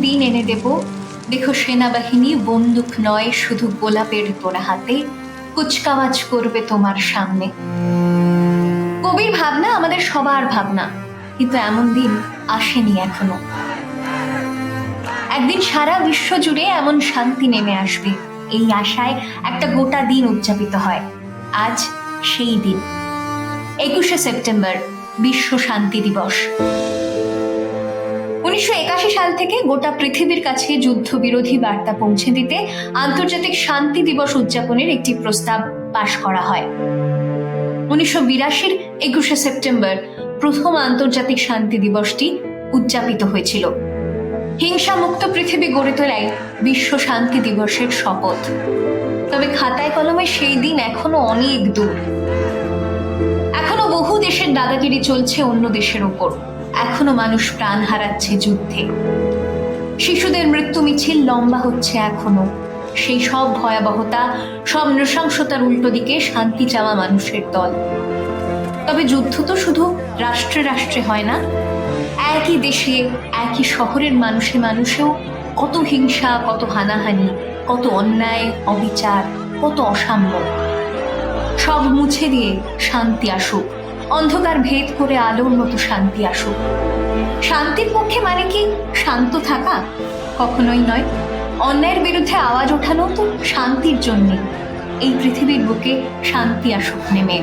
দিন এনে দেব। দেখো সেনাবাহিনী, বন্দুক নয়, শুধু গোলাপের তোড়া হাতে। কুচকাওয়াজ করবে তোমার সামনে। কবির ভাবনা, আমাদের সবার ভাবনা। কিন্তু এমন দিন আসেনি এখনও। একদিন সারা বিশ্ব জুড়ে এমন শান্তি নেমে আসবে। এই আশায় একটা গোটা দিন উদযাপিত হয়। আজ সেই দিন। একুশে সেপ্টেম্বর, বিশ্ব শান্তি দিবস। উনিশশো একাশি সাল থেকে গোটা পৃথিবীর কাছে যুদ্ধবিরোধী বার্তা পৌঁছে দিতে আন্তর্জাতিক শান্তি দিবস উদযাপনের একটি প্রস্তাব পাশ করা হয়। উনিশশো বিরাশির একুশে সেপ্টেম্বর প্রথম আন্তর্জাতিক শান্তি দিবসটি উদযাপিত হয়েছিল। হিংসা মুক্ত পৃথিবী গড়ে তোলাই বিশ্ব শান্তি দিবসের শপথ। তবে খাতায় কলমে সেই দিন এখনও অনেক দূর। এখনও বহু দেশের দাদাগিরি চলছে অন্য দেশের ওপর। এখনও মানুষ প্রাণ হারাচ্ছে যুদ্ধে। শিশুদের মৃত্যু মিছিল লম্বা হচ্ছে এখনও। সেই সব ভয়াবহতা, সব নৃশংসতার উল্টো দিকে শান্তি চাওয়া মানুষের দল। তবে যুদ্ধ তো শুধু রাষ্ট্রে রাষ্ট্রে হয় না। একই দেশে, একই শহরের মানুষে মানুষেও কত হিংসা, কত হানাহানি, কত অন্যায়, অবিচার, কত অসাম্য। সব মুছে দিয়ে শান্তি আসুক। অন্ধকার ভেদ করে আলোর মতো শান্তি আসুক। শান্তির পক্ষে মানে কি? শান্ত থাকা? কখনোই নয়। অন্যায়ের বিরুদ্ধে আওয়াজ ওঠানো তো শান্তির জন্যে। এই পৃথিবীর বুকে শান্তি আসুক নেমে।